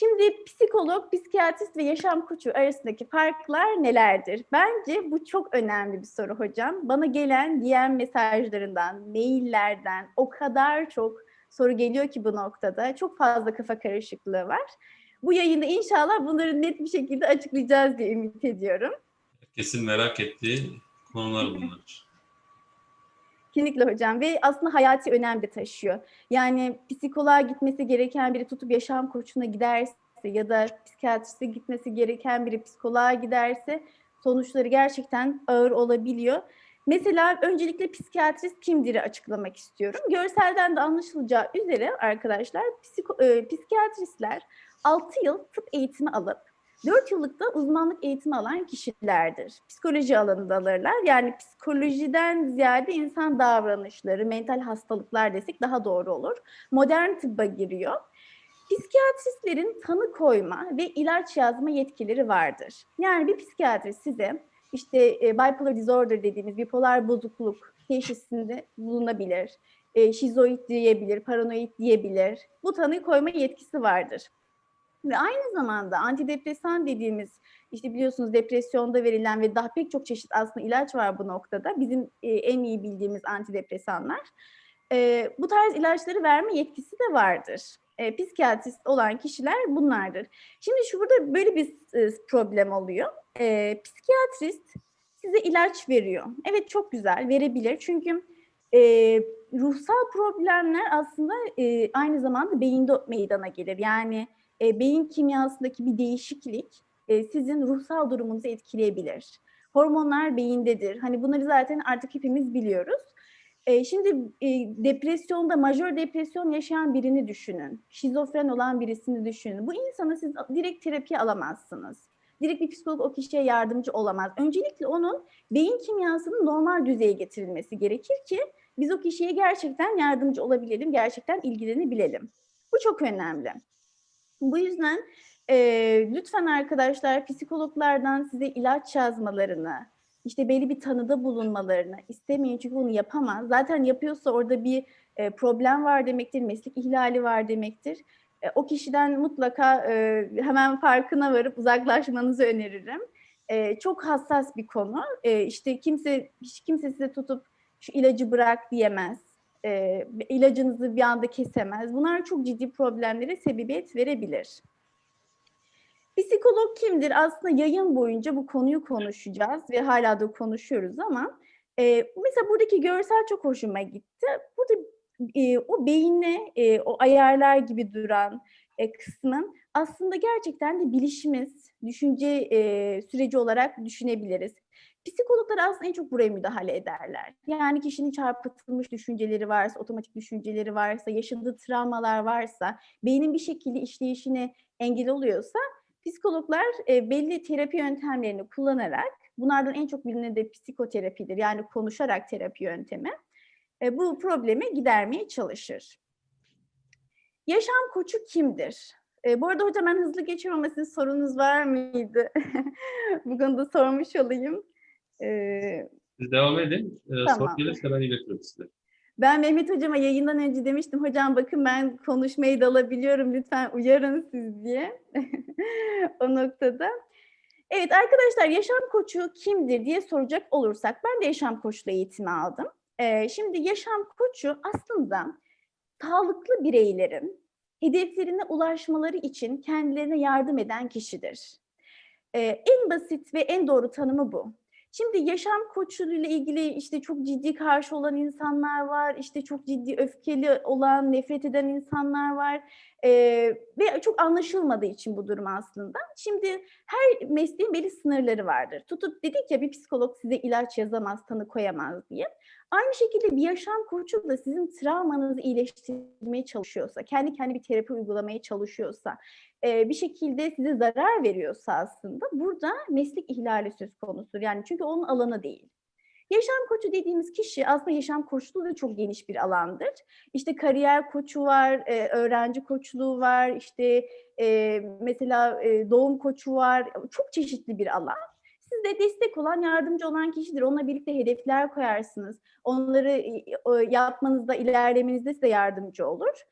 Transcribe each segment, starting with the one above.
Şimdi psikolog, psikiyatrist ve yaşam koçu arasındaki farklar nelerdir? Bence bu çok önemli bir soru hocam. Bana gelen DM mesajlarından, maillerden o kadar çok soru geliyor ki bu noktada. Çok fazla kafa karışıklığı var. Bu yayında inşallah bunları net bir şekilde açıklayacağız diye ümit ediyorum. Kesin merak ettiği konular bunlar. Kesinlikle hocam ve aslında hayati önem de taşıyor. Yani psikoloğa gitmesi gereken biri tutup yaşam koçuna giderse ya da psikiyatriste gitmesi gereken biri psikoloğa giderse sonuçları gerçekten ağır olabiliyor. Mesela öncelikle psikiyatrist kimdir'i açıklamak istiyorum. Görselden de anlaşılacağı üzere arkadaşlar psiko, e, psikiyatristler 6 yıl tıp eğitimi alıp 4 yıllık da uzmanlık eğitimi alan kişilerdir. Psikoloji alanında alırlar. Yani psikolojiden ziyade insan davranışları, mental hastalıklar desek daha doğru olur. Modern tıbba giriyor. Psikiyatristlerin tanı koyma ve ilaç yazma yetkileri vardır. Yani bir psikiyatrist size işte e, bipolar disorder dediğimiz bipolar bozukluk teşhisinde bulunabilir. E, şizoid diyebilir, paranoid diyebilir. Bu tanıyı koyma yetkisi vardır. Ve aynı zamanda antidepresan dediğimiz işte biliyorsunuz depresyonda verilen ve daha pek çok çeşit aslında ilaç var bu noktada. Bizim e, en iyi bildiğimiz antidepresanlar. E, bu tarz ilaçları verme yetkisi de vardır. E, psikiyatrist olan kişiler bunlardır. Şimdi şu burada böyle bir e, problem oluyor. E, psikiyatrist size ilaç veriyor. Evet çok güzel verebilir çünkü e, ruhsal problemler aslında e, aynı zamanda beyinde meydana gelir. Yani e, beyin kimyasındaki bir değişiklik e, sizin ruhsal durumunuzu etkileyebilir. Hormonlar beyindedir. Hani bunları zaten artık hepimiz biliyoruz. E, şimdi e, depresyonda, majör depresyon yaşayan birini düşünün. Şizofren olan birisini düşünün. Bu insanı siz direkt terapiye alamazsınız. Direkt bir psikolog o kişiye yardımcı olamaz. Öncelikle onun beyin kimyasının normal düzeye getirilmesi gerekir ki biz o kişiye gerçekten yardımcı olabilelim, gerçekten ilgilenebilelim. Bu çok önemli. Bu yüzden e, lütfen arkadaşlar psikologlardan size ilaç yazmalarını, işte belli bir tanıda bulunmalarını istemeyin çünkü bunu yapamaz. Zaten yapıyorsa orada bir e, problem var demektir, meslek ihlali var demektir. E, o kişiden mutlaka e, hemen farkına varıp uzaklaşmanızı öneririm. E, çok hassas bir konu. E, işte kimse hiç kimse size tutup şu ilacı bırak diyemez e, ilacınızı bir anda kesemez. Bunlar çok ciddi problemlere sebebiyet verebilir. Psikolog kimdir? Aslında yayın boyunca bu konuyu konuşacağız ve hala da konuşuyoruz ama e, mesela buradaki görsel çok hoşuma gitti. Burada e, o beyinle e, o ayarlar gibi duran e, kısmın aslında gerçekten de bilişimiz, düşünce e, süreci olarak düşünebiliriz. Psikologlar aslında en çok buraya müdahale ederler. Yani kişinin çarpıtılmış düşünceleri varsa, otomatik düşünceleri varsa, yaşadığı travmalar varsa, beynin bir şekilde işleyişine engel oluyorsa psikologlar e, belli terapi yöntemlerini kullanarak, bunlardan en çok bilinen de psikoterapidir yani konuşarak terapi yöntemi, e, bu problemi gidermeye çalışır. Yaşam koçu kimdir? E, bu arada hocam ben hızlı geçiyorum ama sizin sorunuz var mıydı? bu konuda sormuş olayım. Ee, Siz devam edin. Ee, tamam. Soru gelirse ben iletirim size. Ben Mehmet Hocama yayından önce demiştim, hocam bakın ben konuşmayı da alabiliyorum, lütfen uyarın siz diye o noktada. Evet arkadaşlar yaşam koçu kimdir diye soracak olursak ben de yaşam koçluğu eğitimi aldım. Ee, şimdi yaşam koçu aslında sağlıklı bireylerin hedeflerine ulaşmaları için kendilerine yardım eden kişidir. Ee, en basit ve en doğru tanımı bu. Şimdi yaşam koçluğuyla ilgili işte çok ciddi karşı olan insanlar var, işte çok ciddi öfkeli olan, nefret eden insanlar var ee, ve çok anlaşılmadığı için bu durum aslında. Şimdi her mesleğin belli sınırları vardır. Tutup dedik ya bir psikolog size ilaç yazamaz, tanı koyamaz diye. Aynı şekilde bir yaşam koçu da sizin travmanızı iyileştirmeye çalışıyorsa, kendi kendi bir terapi uygulamaya çalışıyorsa, bir şekilde size zarar veriyorsa aslında burada meslek ihlali söz konusudur. Yani çünkü onun alanı değil. Yaşam koçu dediğimiz kişi aslında yaşam koçluğu da çok geniş bir alandır. İşte kariyer koçu var, öğrenci koçluğu var, işte mesela doğum koçu var. Çok çeşitli bir alan. Siz de destek olan, yardımcı olan kişidir. Onunla birlikte hedefler koyarsınız. Onları yapmanızda, ilerlemenizde size yardımcı olur.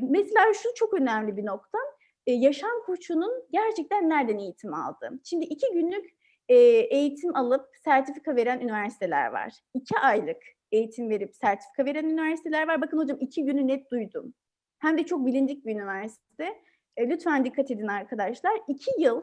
Mesela şu çok önemli bir nokta yaşam koçunun gerçekten nereden eğitim aldı? Şimdi iki günlük eğitim alıp sertifika veren üniversiteler var. İki aylık eğitim verip sertifika veren üniversiteler var. Bakın hocam iki günü net duydum. Hem de çok bilindik bir üniversite. E, lütfen dikkat edin arkadaşlar. İki yıl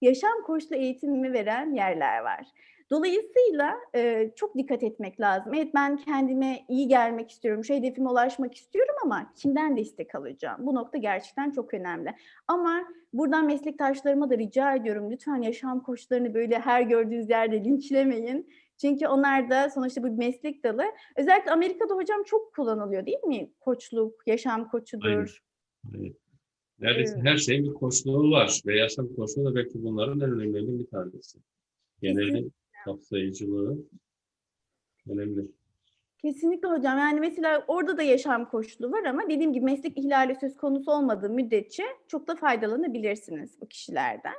yaşam koçlu eğitimimi veren yerler var. Dolayısıyla e, çok dikkat etmek lazım. Evet ben kendime iyi gelmek istiyorum, şu hedefime ulaşmak istiyorum ama kimden destek alacağım? Bu nokta gerçekten çok önemli. Ama buradan meslektaşlarıma da rica ediyorum lütfen yaşam koçlarını böyle her gördüğünüz yerde linçlemeyin. Çünkü onlar da sonuçta bu meslek dalı. Özellikle Amerika'da hocam çok kullanılıyor değil mi? Koçluk, yaşam koçudur. Yani neredeyse Evet. her şeyin bir koçluğu var ve yaşam koçluğu da belki bunların en önemlilerinden bir tanesi. Genelin kapsayıcılığı önemli. Kesinlikle hocam. Yani mesela orada da yaşam koçluğu var ama dediğim gibi meslek ihlali söz konusu olmadığı müddetçe çok da faydalanabilirsiniz bu kişilerden.